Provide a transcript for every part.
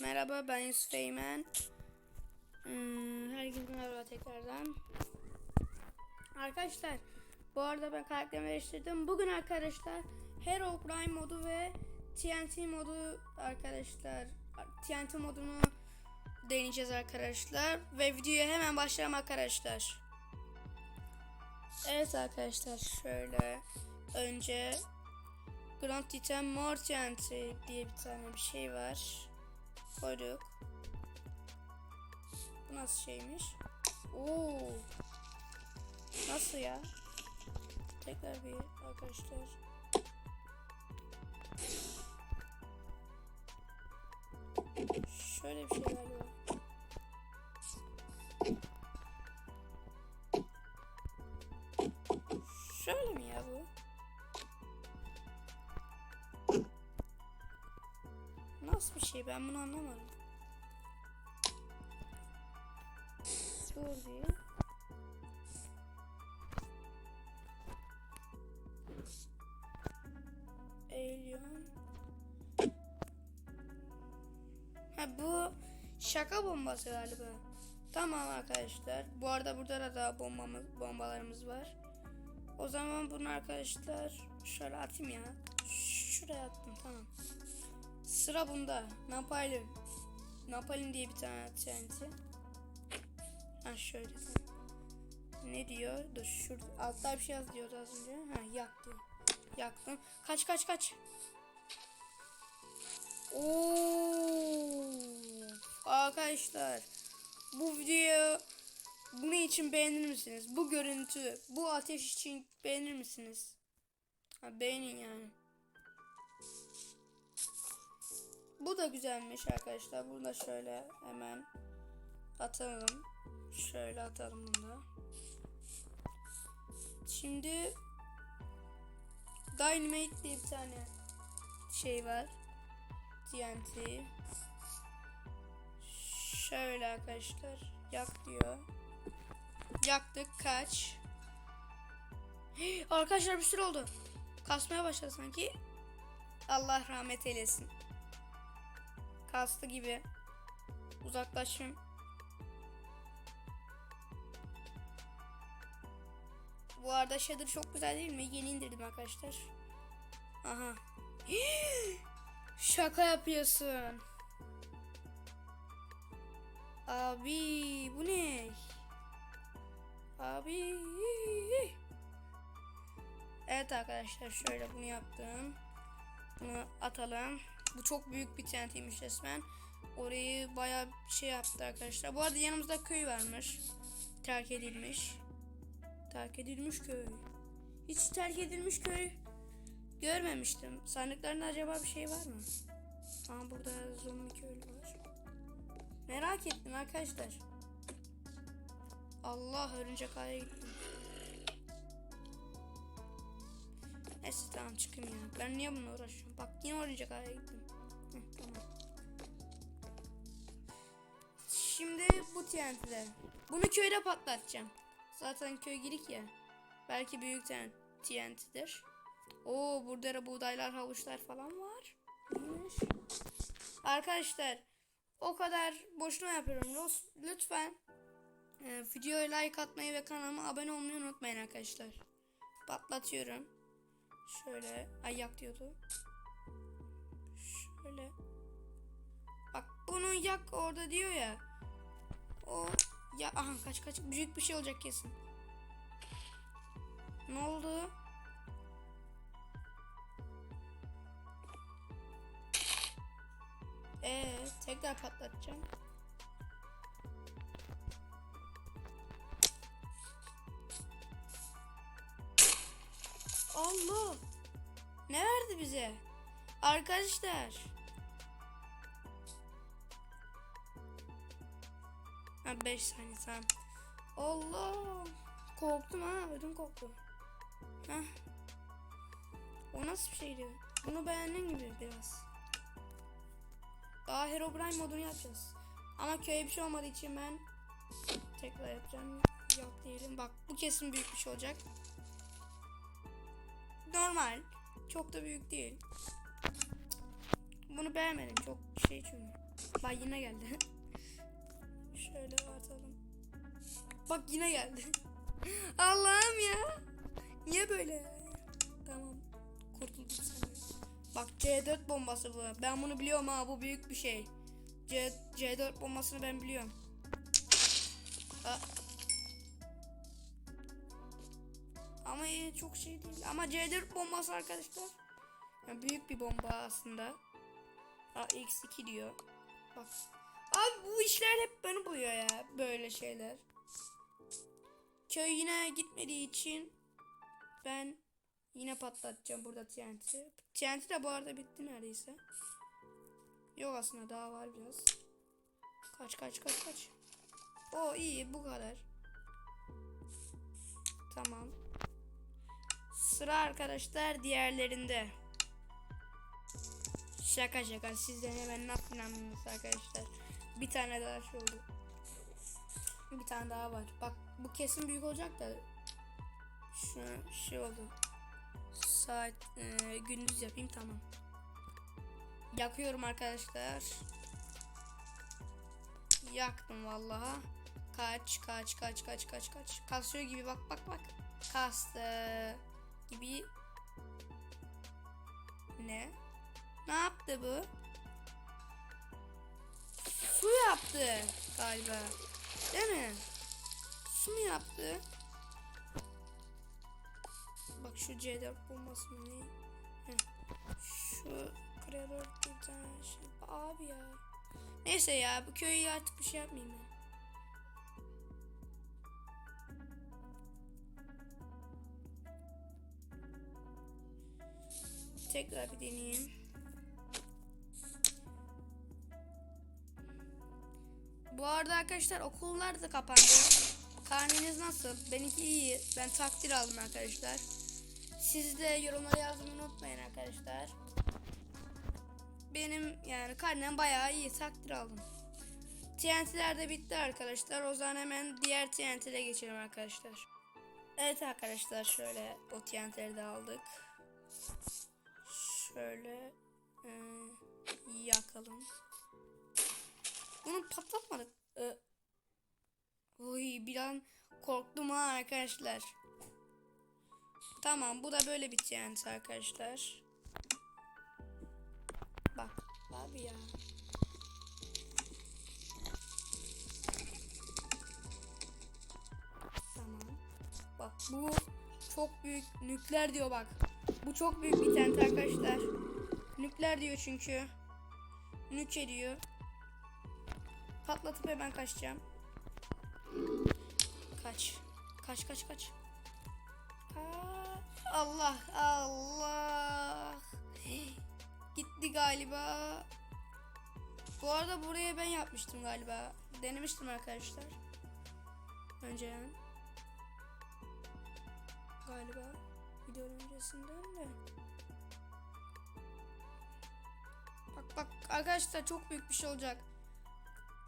merhaba ben Yusuf Eymen. Hmm, herkese merhaba tekrardan. Arkadaşlar bu arada ben karakterimi değiştirdim. Bugün arkadaşlar Herobrine modu ve TNT modu arkadaşlar TNT modunu deneyeceğiz arkadaşlar. Ve videoya hemen başlayalım arkadaşlar. Evet arkadaşlar şöyle önce Grand Titan More TNT diye bir tane bir şey var. Koyduk. Bu nasıl şeymiş? Oo. Nasıl ya? Tekrar bir arkadaşlar. Şöyle bir şey galiba. Şöyle mi ya bu? Şey ben bunu anlamadım. Bir. Alien. Ha bu şaka bombası galiba. Tamam arkadaşlar. Bu arada burada da daha bombamız, bombalarımız var. O zaman bunu arkadaşlar şöyle atayım ya. Şuraya attım tamam. Sıra bunda. Napalm. Napalm diye bir tane TNT. Ha şöyle. Ne diyor? Dur şurada altta bir şey yaz diyordu az önce. Ha yak diyor. Yaktım. Kaç kaç kaç. Oo! Arkadaşlar bu videoyu bunun için beğenir misiniz? Bu görüntü, bu ateş için beğenir misiniz? Ha, beğenin yani. Bu da güzelmiş arkadaşlar. Bunu da şöyle hemen atalım. Şöyle atalım bunu da. Şimdi Dynamite diye bir tane şey var. TNT. Şöyle arkadaşlar. Yak diyor. Yaktık kaç. Hey, arkadaşlar bir sürü oldu. Kasmaya başladı sanki. Allah rahmet eylesin. Kastı gibi. Uzaklaşım. Bu arada shader çok güzel değil mi? Yeni indirdim arkadaşlar. Aha. Şaka yapıyorsun. Abi bu ne? Abi. Evet arkadaşlar şöyle bunu yaptım. Bunu atalım. Bu çok büyük bir TNT'ymiş resmen. Orayı bir şey yaptı arkadaşlar. Bu arada yanımızda köy varmış. Terk edilmiş. Terk edilmiş köy. Hiç terk edilmiş köy görmemiştim. Sandıklarında acaba bir şey var mı? Aa burada zombi köylü var. Merak ettim arkadaşlar. Allah örümcek ağaya gittim. Neyse tamam çıkayım ya. Ben niye bununla uğraşıyorum? Bak yine örümcek ağaya gittim. Şimdi bu TNT'de. Bunu köyde patlatacağım. Zaten köy girik ya. Belki büyük TNT'dir. Oo burada da buğdaylar, havuçlar falan var. İyiymiş. Arkadaşlar o kadar boşuna yapıyorum. Lütfen e, videoya like atmayı ve kanalıma abone olmayı unutmayın arkadaşlar. Patlatıyorum. Şöyle ayak diyordu. Şöyle. Bak bunu yak orada diyor ya. O ya aha kaç kaç büyük bir şey olacak kesin. Ne oldu? Ee, tekrar patlatacağım. Allah! Ne verdi bize? Arkadaşlar. Ha 5 saniye tamam. Allah! Korktum ha, ödüm koptu. Heh. O nasıl bir şeydi? Bunu beğendin gibi biraz. Daha Herobrine modunu yapacağız. Ama köye bir şey olmadığı için ben tekrar yapacağım. Yok değilim. Bak bu kesin büyük bir şey olacak. Normal. Çok da büyük değil. Bunu beğenmedim. Çok şey çünkü. Bak yine geldi. Şöyle atalım. Bak yine geldi. Allah'ım ya. Niye böyle? Tamam. Kurtuldum senden. Bak C4 bombası bu. Ben bunu biliyorum ha. Bu büyük bir şey. C C4 bombasını ben biliyorum. Ama iyi, çok şey değil. Ama C4 bombası arkadaşlar. Yani büyük bir bomba aslında. Aa, X2 diyor. Bak. Abi bu işler hep beni buluyor ya. Böyle şeyler. Köy yine gitmediği için ben yine patlatacağım burada TNT. TNT de bu arada bitti neredeyse. Yok aslında daha var biraz. Kaç kaç kaç kaç. O iyi bu kadar. Tamam. Sıra arkadaşlar diğerlerinde. Şaka şaka sizden hemen nasıl inandınız arkadaşlar. Bir tane daha şey oldu. Bir tane daha var. Bak bu kesin büyük olacak da. Şu şey oldu. Saat e, gündüz yapayım tamam. Yakıyorum arkadaşlar. Yaktım vallaha. Kaç kaç kaç kaç kaç kaç. Kasıyor gibi bak bak bak. Kastı gibi. Ne? Ne yaptı bu? Yaptı galiba. Değil mi? Su mu yaptı? Bak şu C4 bombası mı ne? Şu kreatör bir tane şey. Abi ya. Neyse ya bu köyü artık bir şey yapmayayım ben. Tekrar bir deneyeyim. Bu arada arkadaşlar okullar da kapandı. Karneniz nasıl? Benimki iyi. Ben takdir aldım arkadaşlar. Siz de yorumlara yazmayı unutmayın arkadaşlar. Benim yani karnem bayağı iyi. Takdir aldım. TNT'ler de bitti arkadaşlar. O zaman hemen diğer TNT'ye geçelim arkadaşlar. Evet arkadaşlar şöyle o TNT'leri de aldık. Şöyle e, yakalım. Bunu patlatmadık. Ee, oy bir an korktum ha arkadaşlar. Tamam bu da böyle bir TNT arkadaşlar. Bak abi ya. Tamam. Bak bu çok büyük nükleer diyor bak. Bu çok büyük bir TNT arkadaşlar. Nükleer diyor çünkü. Nüke diyor. Patlatıp hemen kaçacağım. Kaç. Kaç kaç kaç. Allah Allah. Gitti galiba. Bu arada buraya ben yapmıştım galiba. Denemiştim arkadaşlar. Önceden. Galiba. Video öncesinden de. Bak bak arkadaşlar çok büyük bir şey olacak.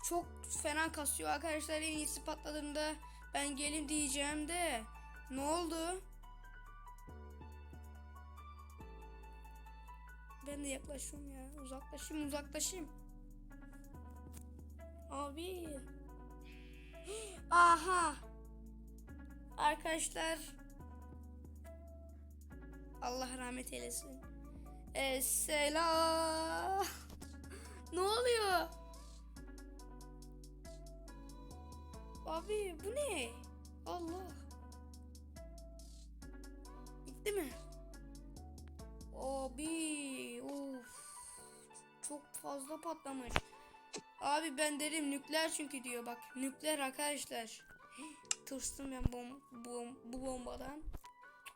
Çok fena kasıyor arkadaşlar en iyisi patladığında ben gelin diyeceğim de ne oldu? Ben de yaklaşıyorum ya. Uzaklaşayım uzaklaşayım. Abi. Aha. Arkadaşlar. Allah rahmet eylesin. Esselam. ne oluyor? Abi bu ne? Allah. Gitti mi? Abi of. Çok fazla patlamış. Abi ben derim nükleer çünkü diyor bak nükleer arkadaşlar. Tırstım ben bom, bom, bu bombadan.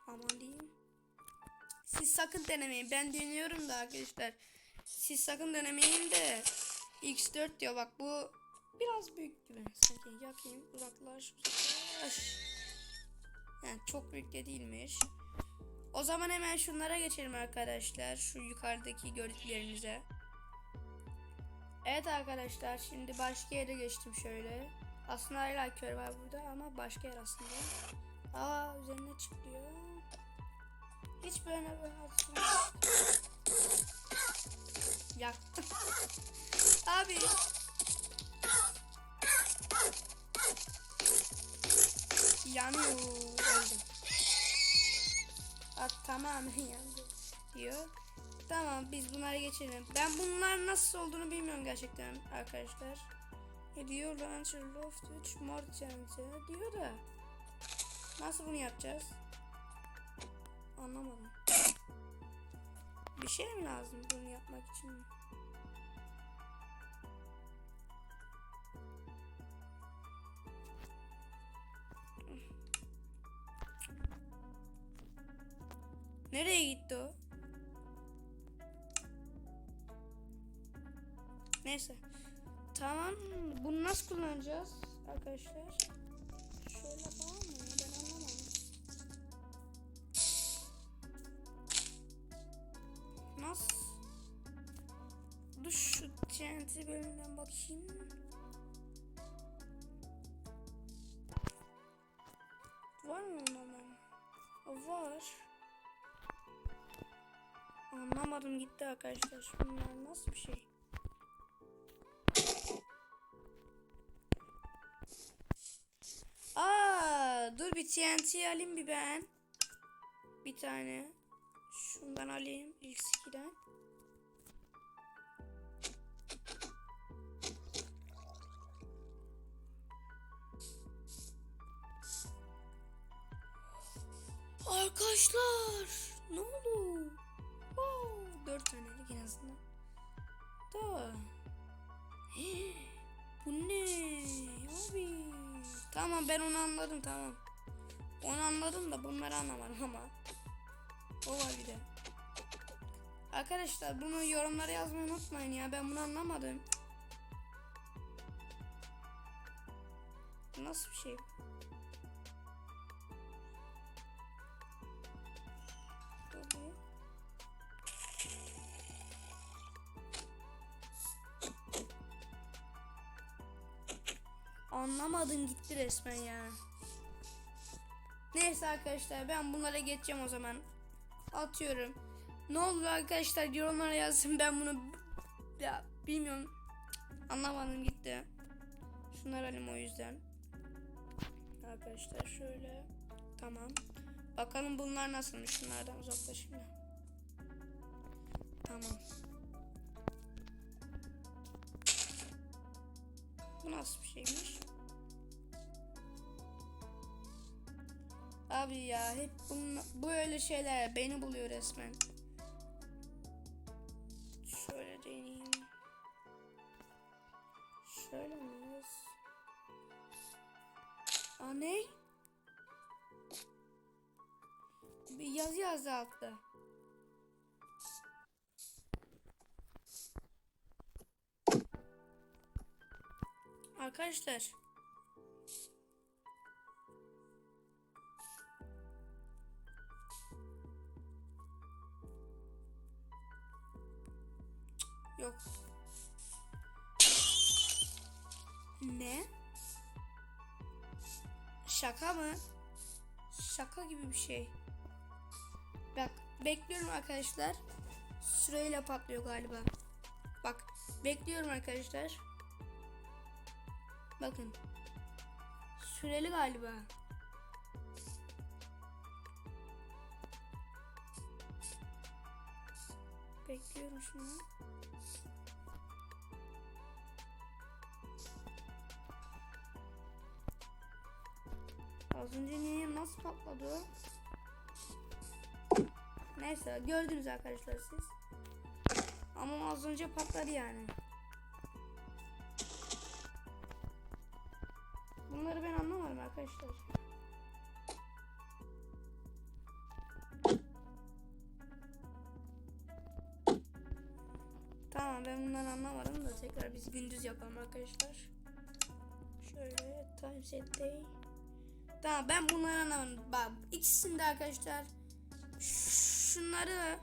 Aman diyeyim. Siz sakın denemeyin. Ben deniyorum da arkadaşlar. Siz sakın denemeyin de. X4 diyor bak bu biraz büyük gibi. Sanki yakayım uzaklaş uzaklaş. Yani çok büyük de değilmiş. O zaman hemen şunlara geçelim arkadaşlar. Şu yukarıdaki gördüklerinize. Evet arkadaşlar şimdi başka yere geçtim şöyle. Aslında hala kör var burada ama başka yer aslında. Aa üzerine çıkıyor. Hiç böyle böyle aslında. Yaktım. Abi. Yanıyor. Öldüm. At tamamen yandı. Diyor. Tamam biz bunları geçelim. Ben bunlar nasıl olduğunu bilmiyorum gerçekten arkadaşlar. Ne diyor? Launcher Loft 3 Mortient diyor da. Nasıl bunu yapacağız? Anlamadım. Bir şey mi lazım bunu yapmak için? Nereye gitti o? Neyse. Tamam. Bunu nasıl kullanacağız arkadaşlar? Şöyle falan mı? Ben anlamadım. Nasıl? Dur şu TNT bölümünden bakayım. Var mı ondan? Var. Anlamadım gitti arkadaşlar. Bunlar nasıl bir şey? Aa, dur bir TNT alayım bir ben. Bir tane. Şundan alayım ilk skiden. Arkadaşlar 4 tanelik en azından. Da. Hii, bu ne? Abi. Tamam ben onu anladım tamam. Onu anladım da bunları anlamadım ama. O var bir de. Arkadaşlar bunu yorumlara yazmayı unutmayın ya. Ben bunu anlamadım. Nasıl bir şey? Anlamadım gitti resmen ya. Neyse arkadaşlar ben bunlara geçeceğim o zaman. Atıyorum. Ne olur arkadaşlar yorumlara yazın ben bunu ya bilmiyorum. Anlamadım gitti. Şunları alayım o yüzden. Arkadaşlar şöyle. Tamam. Bakalım bunlar nasılmış. Şunlardan uzaklaşayım da. Tamam. Bu nasıl bir şeymiş? Abi ya hep bunla, bu öyle şeyler beni buluyor resmen. Şöyle deneyeyim. Şöyle miyiz? Aa ne? Bir yazı yazdı altta. Arkadaşlar. Yok. Ne? Şaka mı? Şaka gibi bir şey. Bak bekliyorum arkadaşlar. Süreyle patlıyor galiba. Bak bekliyorum arkadaşlar. Bakın. Süreli galiba. Bekliyorum şunu. Az önce niye nasıl patladı? Neyse gördünüz arkadaşlar siz. Ama az önce patladı yani. Bunları ben anlamadım arkadaşlar. Tamam ben bunları anlamadım da tekrar biz gündüz yapalım arkadaşlar. Şöyle time set day. Tamam ben bunları anlamadım. Bak ikisini de arkadaşlar şunları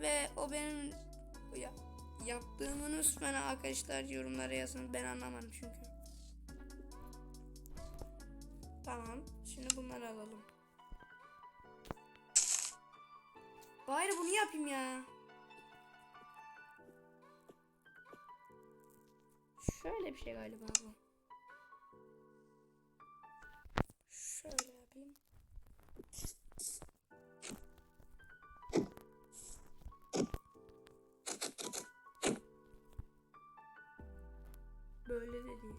ve o benim ya, yaptığımın üstüne arkadaşlar yorumlara yazın. Ben anlamadım çünkü. Tamam. Şimdi bunları alalım. Bari bunu yapayım ya. Şöyle bir şey galiba bu. Şöyle yapayım. Böyle de değil.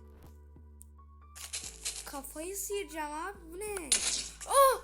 Kafayı sıyıracağım abi bu ne? Oh!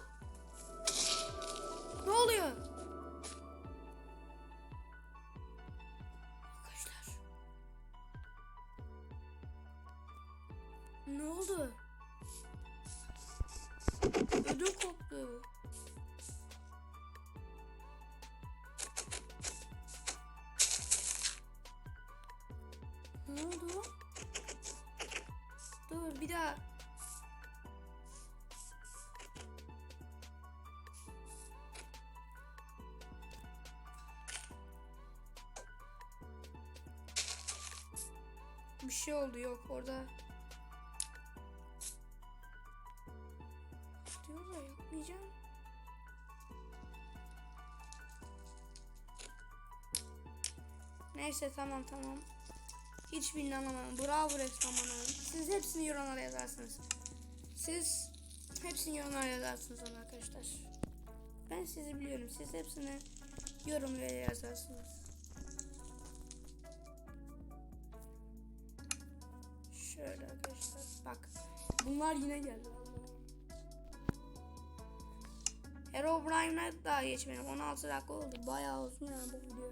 Bir şey oldu yok orada. Diyor da yapmayacağım. Neyse tamam tamam. Hiçbirini anlamadım. Bravo resmen bana. Siz hepsini yorumlara yazarsınız. Siz hepsini yorumlara yazarsınız arkadaşlar. Ben sizi biliyorum. Siz hepsini yorumlara yazarsınız. Şöyle arkadaşlar. Bak. Bunlar yine geldi. Herobrine'e daha geçmedim. 16 dakika oldu. Bayağı uzun yani bu video.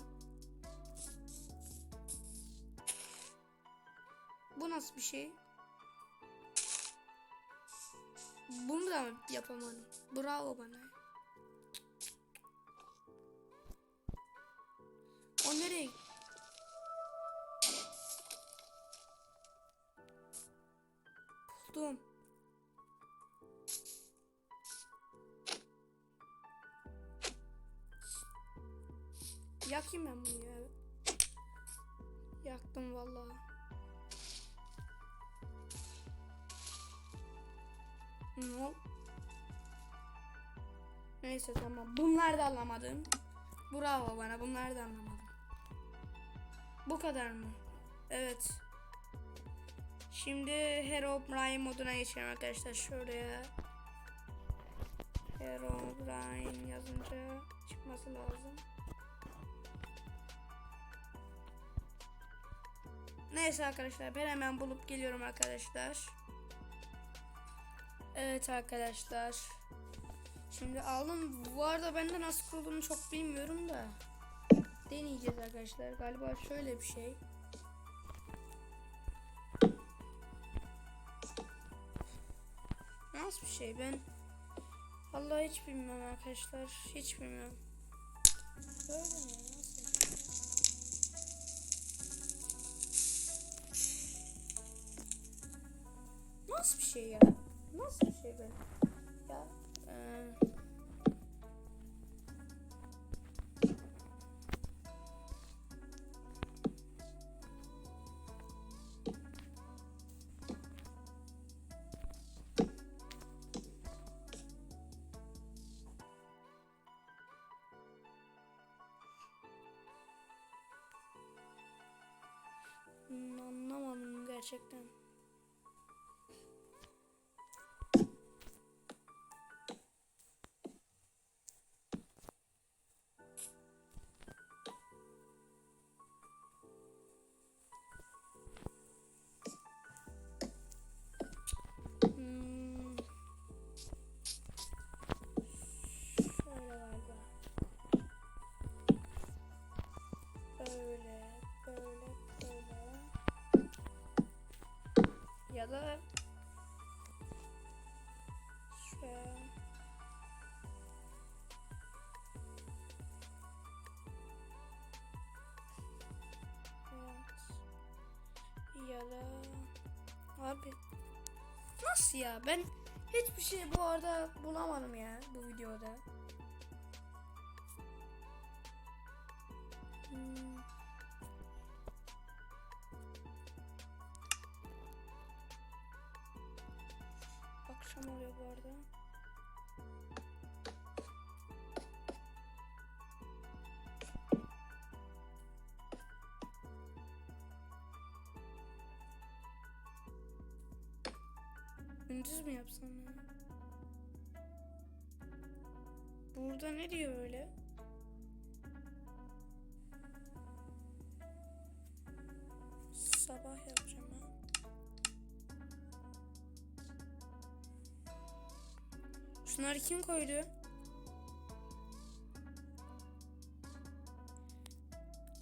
Bu nasıl bir şey? Bunu da yapamadım. Bravo bana. Buldum. Yakayım ben bunu ya. Yaktım vallahi. No. Neyse tamam. Bunlar da anlamadım. Bravo bana. Bunlar da anlamadım. Bu kadar mı? Evet. Şimdi Herobrine moduna geçelim arkadaşlar. Şuraya Herobrine yazınca çıkması lazım. Neyse arkadaşlar ben hemen bulup geliyorum arkadaşlar. Evet arkadaşlar. Şimdi aldım. Bu arada ben de nasıl kurulduğunu çok bilmiyorum da. Deneyeceğiz arkadaşlar. Galiba şöyle bir şey. Nasıl bir şey ben Vallahi hiç bilmiyorum arkadaşlar. Hiç bilmiyorum. Böyle mi? Nasıl? Nasıl bir şey ya? Nasıl bir şey be? Gerçekten. Evet. Ya da abi Nasıl ya? Ben hiçbir şey bu arada bulamadım ya bu videoda. Hmm. Akşam oluyor bu arada. Mü yapsam ya? Burada ne diyor böyle? Sabah yapacağım ha. Şunları kim koydu?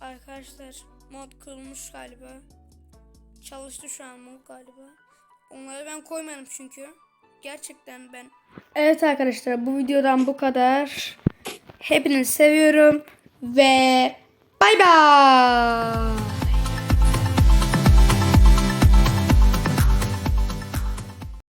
Arkadaşlar mod kırılmış galiba. Çalıştı şu an mod galiba. Onları ben koymadım çünkü. Gerçekten ben. Evet arkadaşlar bu videodan bu kadar. Hepinizi seviyorum ve bay bay.